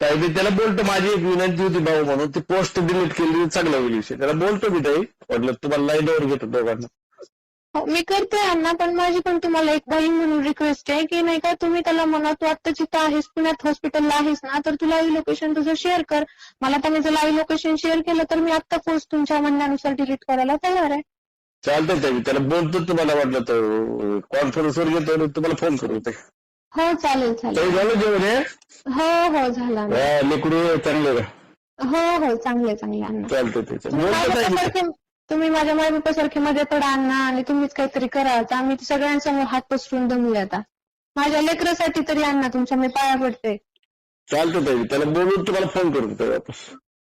ताई मी त्याला बोलतो माझी एक विनंती होती भाऊ म्हणून ती पोस्ट डिलीट केली चांगला होईल विषय. त्याला बोलतो मी ताई म्हटलं तुम्हाला लाईनवर घेतो दोघांना. हो मी करते अण्णा पण माझी पण तुम्हाला एक बहीण म्हणून रिक्वेस्ट आहे की नाही का तुम्ही त्याला म्हणा तू आता जिथं आहेस पुण्यात हॉस्पिटलला आहेस ना तर तू लाईव्ह लोकेशन तुझं शेअर कर. मला त्याने जर लाईव्ह लोकेशन शेअर केलं तर मी आता पोस्ट तुमच्या म्हणण्यानुसार डिलीट करायला तयार आहे. चालतंय ताई त्याला बोलतो तुम्हाला वाटलं तर कॉन्फरन्सवर घेतो आणि तुम्हाला फोन करू ताई. हो चालेल चालेल. झालं जेवण हे? हो हो झाला. हा, लेकरू चांगले का? हो हो चांगले चांगले अण्णा. चालतंय त्याचं तुम्ही बोलतो ताई. मी. माझ्यासारखे तुम्ही माझ्या मायबापासारखे मध्ये पडा अण्णा आणि तुम्हीच काहीतरी करा. तर आम्ही सगळ्यांसमोर हात पसरून दमले आता. माझ्या लेकरासाठी तरी अण्णा तुमच्या मी पाया पडते. चालतंय ताई त्याला बोलून तुम्हाला फोन करू ताई वापस.